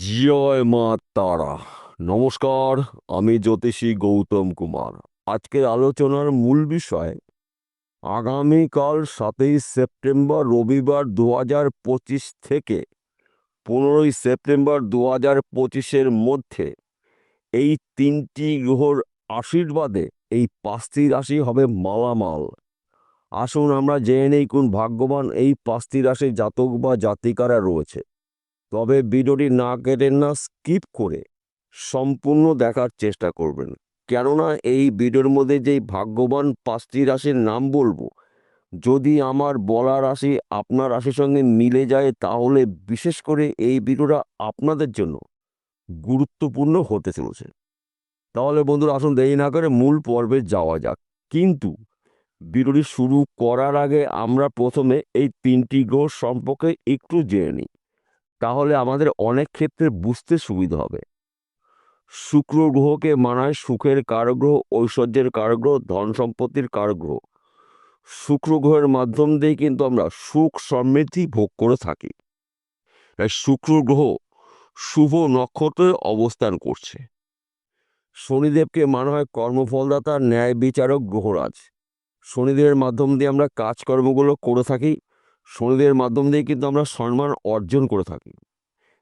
জয় মা তারা নমস্কার, আমি জ্যোতিষী গৌতম কুমার। আজকের আলোচনার মূল বিষয়, আগামীকাল সাতই সেপ্টেম্বর রবিবার দু পঁচিশ থেকে পনেরোই সেপ্টেম্বর দু হাজার পঁচিশের মধ্যে এই তিনটি গ্রহর আশীর্বাদে এই পাঁচটি রাশি হবে মালামাল। আসুন আমরা জেনে নেই কোন ভাগ্যবান এই পাঁচটি রাশির জাতক বা জাতিকারা রয়েছে। তবে ভিডিওটি না কেটেন না, স্কিপ করে সম্পূর্ণ দেখার চেষ্টা করবেন। কেননা এই ভিডিওর মধ্যে যেই ভাগ্যবান পাঁচটি রাশির নাম বলব, যদি আমার বলা রাশি আপনার রাশির সঙ্গে মিলে যায়, তাহলে বিশেষ করে এই ভিডিওটা আপনাদের জন্য গুরুত্বপূর্ণ হতে চলেছে। তাহলে বন্ধুরা, আসুন দেরি না করে মূল পর্বে যাওয়া যাক। কিন্তু ভিডিওটি শুরু করার আগে আমরা প্রথমে এই তিনটি গ্রহ সম্পর্কে একটু জেনে নিই। তাহলে আমাদের অনেক ক্ষেত্রে বুঝতে সুবিধা হবে। শুক্র গ্রহকে মানায় সুখের কারগ্রহ, ঐশ্বর্যের কারগ্রহ, ধন সম্পত্তির কারগ্রহ। শুক্র গ্রহের মাধ্যম দিয়ে কিন্তু আমরা সুখ সমৃদ্ধি ভোগ করে থাকি। তাই শুক্র গ্রহ শুভ নক্ষত্রে অবস্থান করছে। শনিদেবকে মানা হয় কর্মফলদাতা, ন্যায় বিচারক, গ্রহরাজ। শনিদেবের মাধ্যম দিয়ে আমরা কাজকর্মগুলো করে থাকি। শনিদেবের মাধ্যম দিয়ে কিন্তু আমরা সম্মান অর্জন করে থাকি।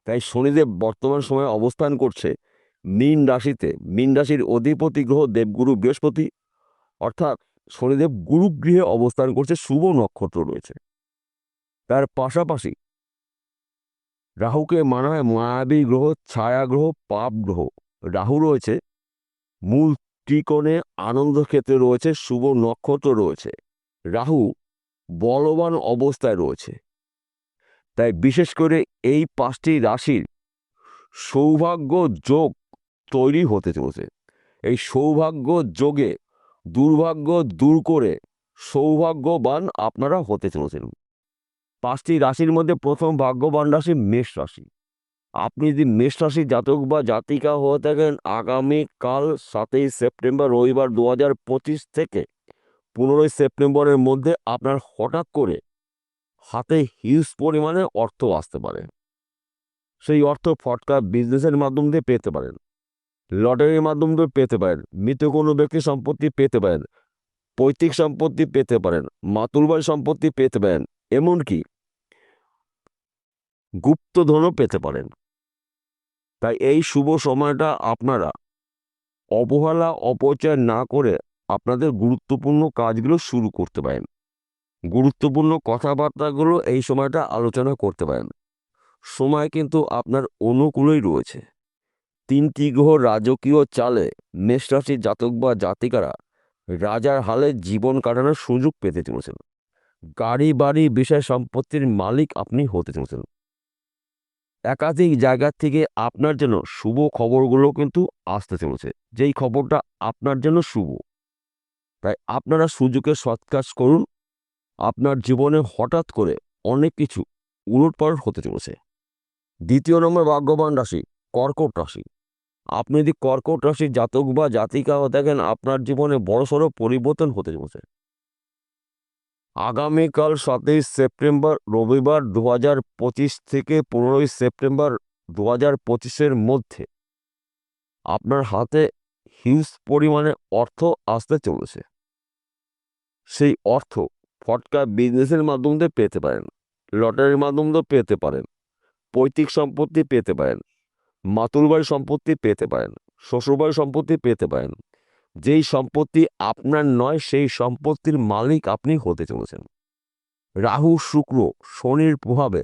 তাই শনিদেব বর্তমান সময়ে অবস্থান করছে মীন রাশিতে। মীন রাশির অধিপতি গ্রহ দেবগুরু বৃহস্পতি, অর্থাৎ শনিদেব গুরুগৃহে অবস্থান করছে শুভ নক্ষত্র রয়েছে। তার পাশাপাশি রাহুকে মানা হয় মায়াবী গ্রহ, ছায়া গ্রহ, পাপ গ্রহ। রাহু রয়েছে, মূল ত্রিকোণে আনন্দ ক্ষেত্রে রয়েছে, শুভ নক্ষত্র রয়েছে। রাহু বলবান অবস্থায় রয়েছে। তাই বিশেষ করে এই পাঁচটি রাশির সৌভাগ্য যোগ তৈরি হতে চলেছে। এই সৌভাগ্য যোগে দুর্ভাগ্য দূর করে সৌভাগ্যবান আপনারা হতে চলেছেন। পাঁচটি রাশির মধ্যে প্রথম ভাগ্যবান রাশি মেষ রাশি। আপনি যদি মেষ রাশির জাতক বা জাতিকা হয়ে থাকেন, আগামীকাল সাতই সেপ্টেম্বর রবিবার দু থেকে পনেরোই সেপ্টেম্বরের মধ্যে আপনার হঠাৎ করে হাতে হিউজ পরিমাণে অর্থ আসতে পারে। সেই অর্থ ফটকা বিজনেসের মাধ্যম দিয়ে পেতে পারেন, লটারির মাধ্যম দিয়ে পেতে পারেন, মৃত কোনো ব্যক্তি সম্পত্তি পেতে পারেন, পৈতৃক সম্পত্তি পেতে পারেন মাতুলবাড়ি সম্পত্তি পেতে পারেন, এমনকি গুপ্তধনও পেতে পারেন। তাই এই শুভ সময়টা আপনারা অবহেলা, অপচয় না করে আপনাদের গুরুত্বপূর্ণ কাজগুলো শুরু করতে পারেন। গুরুত্বপূর্ণ কথাবার্তাগুলো এই সময়টা আলোচনা করতে পারেন। সময় কিন্তু আপনার অনুকূলেই রয়েছে। তিনটি গ্রহ রাজকীয় চালে মেষ রাশির জাতক বা জাতিকারা রাজার হালে জীবন কাটানোর সুযোগ পেতে চলেছেন। গাড়ি, বাড়ি, বিষয় সম্পত্তির মালিক আপনি হতে চলেছেন। একাধিক জায়গা থেকে আপনার জন্য শুভ খবরগুলো কিন্তু আসতে চলেছে। যেই খবরটা আপনার জন্য শুভ। তাই আপনারা সুযোগের সৎ কাজ করুন। আপনার জীবনে হঠাৎ করে অনেক কিছু উলটপালট হতে চলেছে। দ্বিতীয় নম্বর ভাগ্যবান রাশি, কর্কট রাশি। আপনি যদি কর্কট রাশির জাতক বা জাতিকা থাকেন, আপনার জীবনে বড়সড় পরিবর্তন হতে চলেছে। আগামীকাল সাতই সেপ্টেম্বর, রবিবার দু হাজার পঁচিশ থেকে পনেরোই সেপ্টেম্বর দু হাজার পঁচিশের মধ্যে আপনার হাতে হিউজ পরিমাণে অর্থ আসতে চলেছে। সেই অর্থ ফটকা বিজনেসের মাধ্যম দিয়ে পেতে পারেন, লটারির মাধ্যম দিয়ে পেতে পারেন, পৈতৃক সম্পত্তি পেতে পারেন মাতুলবাড়ি সম্পত্তি পেতে পারেন শ্বশুরবাড়ি সম্পত্তি পেতে পারেন। যেই সম্পত্তি আপনার নয়, সেই সম্পত্তির মালিক আপনি হতে চলেছেন। রাহু, শুক্র, শনির প্রভাবে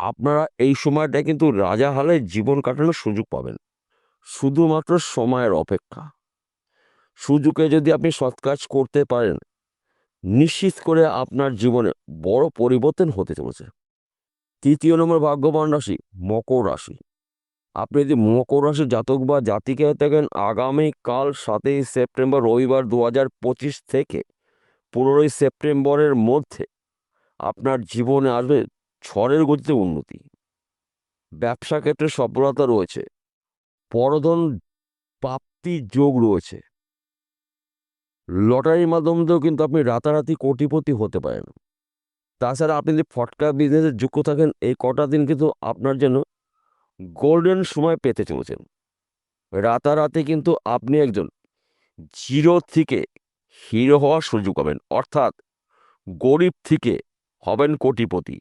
আপনারা এই সময়টা কিন্তু রাজা হালে জীবন কাটানোর সুযোগ পাবেন। শুধুমাত্র সময়ের অপেক্ষা। সুযোগে যদি আপনি সৎ কাজ করতে পারেন, নিশ্চিত করে আপনার জীবনে বড় পরিবর্তন হতে চলেছে। তৃতীয় নম্বর ভাগ্যবান রাশি, মকর রাশি। আপনি যদি মকর রাশি জাতক বা জাতিকে থাকেন আগামীকাল সাতই সেপ্টেম্বর রবিবার দু থেকে পনেরোই সেপ্টেম্বরের মধ্যে আপনার জীবনে আসবে ঝড়ের গতিতে উন্নতি। ব্যবসা ক্ষেত্রে সফলতা রয়েছে। পরধন প্রাপ্তির যোগ রয়েছে। লটারির মাধ্যমে দিয়েও কিন্তু আপনি রাতারাতি কোটিপতি হতে পারেন। তাছাড়া আপনি যদি ফটকা বিজনেসে যুক্ত থাকেন, এই কটা দিন কিন্তু আপনার জন্য গোল্ডেন সময় পেতে চলেছেন রাতারাতি কিন্তু আপনি একজন জিরো থেকে হিরো হওয়ার সুযোগ পাবেন, অর্থাৎ গরিব থেকে হবেন কোটিপতি।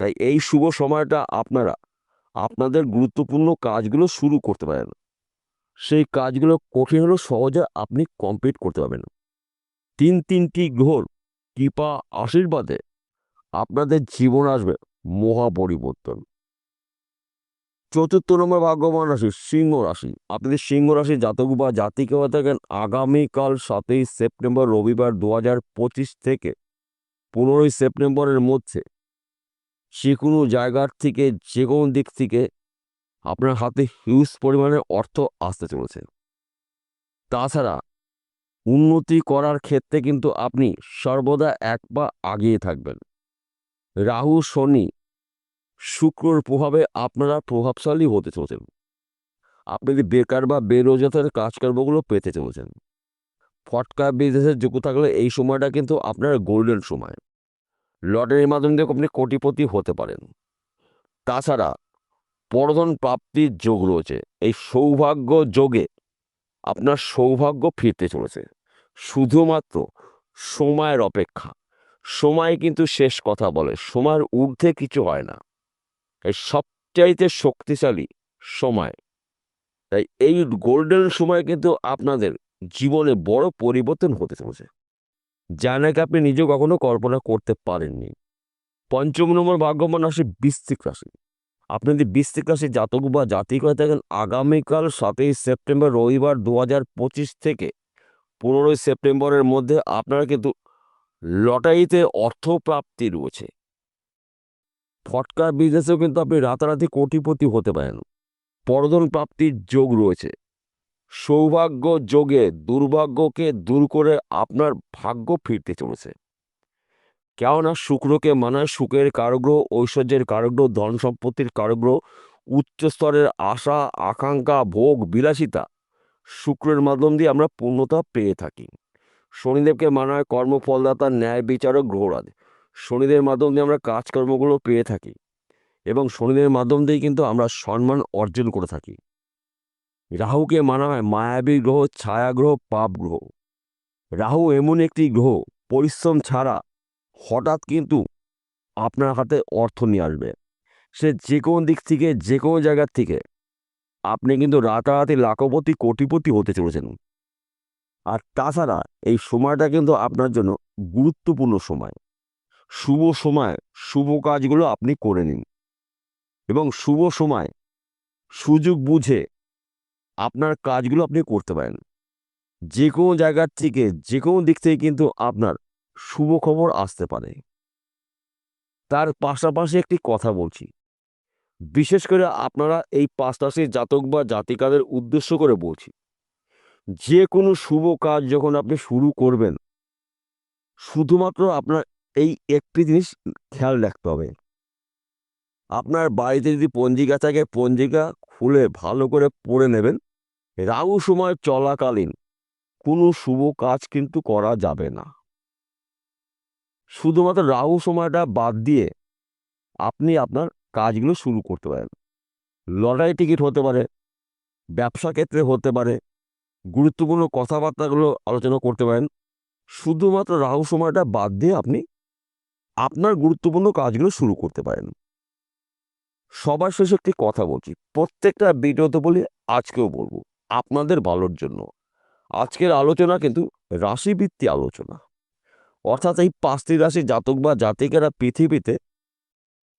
তাই এই শুভ সময়টা আপনারা আপনাদের গুরুত্বপূর্ণ কাজগুলো শুরু করতে পারেন। সেই কাজগুলো কঠিন হলেও সহজে আপনি কমপ্লিট করতে পারবেন। তিন তিনটি গ্রহর কৃপা আশীর্বাদে আপনাদের জীবন আসবে মহা পরিবর্তন চতুর্থ নম্বর ভাগ্যবান রাশি, সিংহ রাশি। আপনাদের সিংহ রাশি জাতক বা জাতিকে হয়ে থাকেন আগামীকাল সাতই সেপ্টেম্বর রবিবার দু থেকে পনেরোই সেপ্টেম্বরের মধ্যে। যে কোনো জায়গার থেকে যে কোনো দিক থেকে আপনার হাতে হিউজ পরিমাণে অর্থ আসতে চলেছে। তাছাড়া উন্নতি করার ক্ষেত্রে কিন্তু আপনি সর্বদা এক পা আগিয়ে থাকবেন। রাহু, শনি, শুক্রর প্রভাবে আপনারা প্রভাবশালী হতে চলেছেন। আপনি যদি বেকার বা বেরোজগার কাজকর্মগুলো পেতে চলেছেন, ফটকা বিজনেসের যোগ্য থাকলে এই সময়টা কিন্তু আপনার গোল্ডেন সময়। লটারির মাধ্যমে দিয়ে আপনি কোটিপতি হতে পারেন। তাছাড়া পরধন প্রাপ্তির যোগ রয়েছে। এই সৌভাগ্য যোগে আপনার সৌভাগ্য ফিরতে চলেছে। শুধুমাত্র সময়ের অপেক্ষা। সময় কিন্তু শেষ কথা বলে, সময়ের ঊর্ধ্বে কিছু হয় না। এই সবচাইতে শক্তিশালী সময়। তাই এই গোল্ডেন সময় কিন্তু আপনাদের জীবনে বড় পরিবর্তন হতে চলেছে। যা নাকি আপনি নিজেও কখনো কল্পনা করতে পারেননি। পঞ্চম নম্বর ভাগ্যবান রাশি বৃশ্চিক রাশি। আপনি যদি বৃশ্চিক রাশি জাতক বা জাতি করে থাকেন, আগামীকাল সাতই সেপ্টেম্বর রবিবার দু থেকে পনেরোই সেপ্টেম্বরের মধ্যে আপনারা কিন্তু লটারিতে অর্থপ্রাপ্তি রয়েছে। ফটকা বিজনেসেও কিন্তু আপনি রাতারাতি কোটিপতি হতে পারেন। পরদন প্রাপ্তির যোগ রয়েছে। সৌভাগ্য যোগে দুর্ভাগ্যকে দূর করে আপনার ভাগ্য ফিরতে চলেছে। কেননা শুক্রকে মানায় সুখের কারগ্রহ, ঐশ্বর্যের কারগ্রহ, ধন সম্পত্তির কারগ্রহ, উচ্চ স্তরের আশা, আকাঙ্ক্ষা, ভোগ, বিলাসিতা শুক্রের মাধ্যম দিয়ে আমরা পূর্ণতা পেয়ে থাকি। শনিদেবকে মানায় কর্মফলদাতা, ন্যায় বিচারক, গ্রহরাজ। শনিদের মাধ্যম দিয়ে আমরা কাজকর্মগুলো পেয়ে থাকি এবং শনিদের মাধ্যম দিয়েই কিন্তু আমরা সম্মান অর্জন করে থাকি। রাহুকে মানা হয় মায়াবী গ্রহ ছায়া গ্রহ পাপ গ্রহ। রাহু এমন একটি গ্রহ, পরিশ্রম ছাড়া হঠাৎ কিন্তু আপনার হাতে অর্থ নিয়ে আসবে। সে যে কোনো দিক থেকে, যে কোনো জায়গার থেকে আপনি কিন্তু রাতারাতি লাখপতি, কোটিপতি হতে চলেছেন। আর তাছাড়া এই সময়টা কিন্তু আপনার জন্য গুরুত্বপূর্ণ সময়। শুভ সময়, শুভ কাজগুলো আপনি করে নিন। এবং শুভ সময়, সুযোগ বুঝে আপনার কাজগুলো আপনি করতে পারেন। যে কোনো জায়গার থেকে যে কোনো দিক থেকে কিন্তু আপনার শুভ খবর আসতে পারে। তার পাশাপাশি একটি কথা বলছি। বিশেষ করে আপনারা এই রাশির জাতক বা জাতিকাদের উদ্দেশ্য করে বলছি। যে কোনো শুভ কাজ যখন আপনি শুরু করবেন, শুধুমাত্র আপনার এই একটি জিনিস খেয়াল রাখতে হবে। আপনার বাড়িতে যদি পঞ্জিকা থাকে, পঞ্জিকা খুলে ভালো করে পড়ে নেবেন। রাহু সময় চলাকালীন। কোনো শুভ কাজ কিন্তু করা যাবে না। শুধুমাত্র রাহু সময়টা বাদ দিয়ে আপনি আপনার কাজগুলো শুরু করতে পারেন। লটারি টিকিট হতে পারে, ব্যবসা ক্ষেত্রে হতে পারে, গুরুত্বপূর্ণ কথাবার্তাগুলো আলোচনা করতে পারেন। শুধুমাত্র রাহু সময়টা বাদ দিয়ে আপনি আপনার গুরুত্বপূর্ণ কাজগুলো শুরু করতে পারেন। সবার শেষে একটি কথা বলছি, প্রত্যেকটা ভিডিওতে বলি, আজকেও বলব। আপনাদের ভালোর জন্য। আজকের আলোচনা কিন্তু রাশিভিত্তি আলোচনা। অর্থাৎ এই পাঁচটি রাশি জাতক বা জাতিকেরা পৃথিবীতে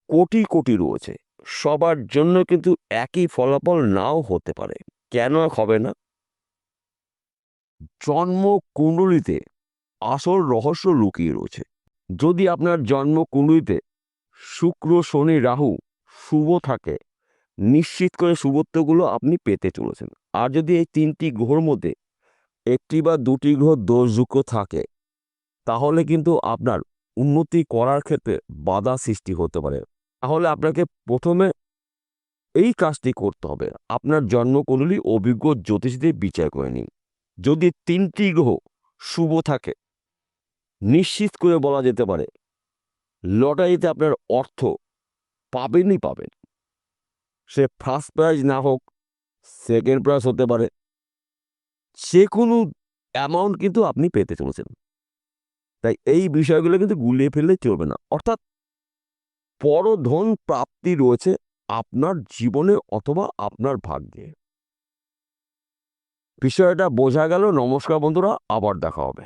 কোটি কোটি রয়েছে। সবার জন্য কিন্তু একই ফলাফল নাও হতে পারে। কেন হবে না? জন্ম কুণ্ডলিতে আসল রহস্য লুকিয়ে রয়েছে। যদি আপনার জন্ম কুণ্ডলিতে শুক্র, শনি, রাহু শুভ থাকে, নিশ্চিত করে শুভত্বগুলো আপনি পেতে চলেছেন। আর যদি এই তিনটি গ্রহর মধ্যে একটি বা দুটি গ্রহ দোষযুক্ত থাকে, তাহলে কিন্তু আপনার উন্নতি করার ক্ষেত্রে বাধা সৃষ্টি হতে পারে। তাহলে আপনাকে প্রথমে এই কাজটি করতে হবে। আপনার জন্মকুণ্ডলী অভিজ্ঞ জ্যোতিষীদের বিচার করে নিন। যদি তিনটি গ্রহ শুভ থাকে, নিশ্চিত করে বলা যেতে পারে, লটারিতে আপনার অর্থ পাবেনই পাবেন। সে ফার্স্ট প্রাইজ না হোক সেকেন্ড প্রাইজ হতে পারে। যে কোনো অ্যামাউন্ট কিন্তু আপনি পেতে চলেছেন। তাই এই বিষয়গুলো কিন্তু গুলিয়ে ফেললে চলবে না। অর্থাৎ পরধন প্রাপ্তি রয়েছে আপনার জীবনে অথবা আপনার ভাগ্যে। বিষয়টা বোঝা গেল। নমস্কার বন্ধুরা, আবার দেখা হবে।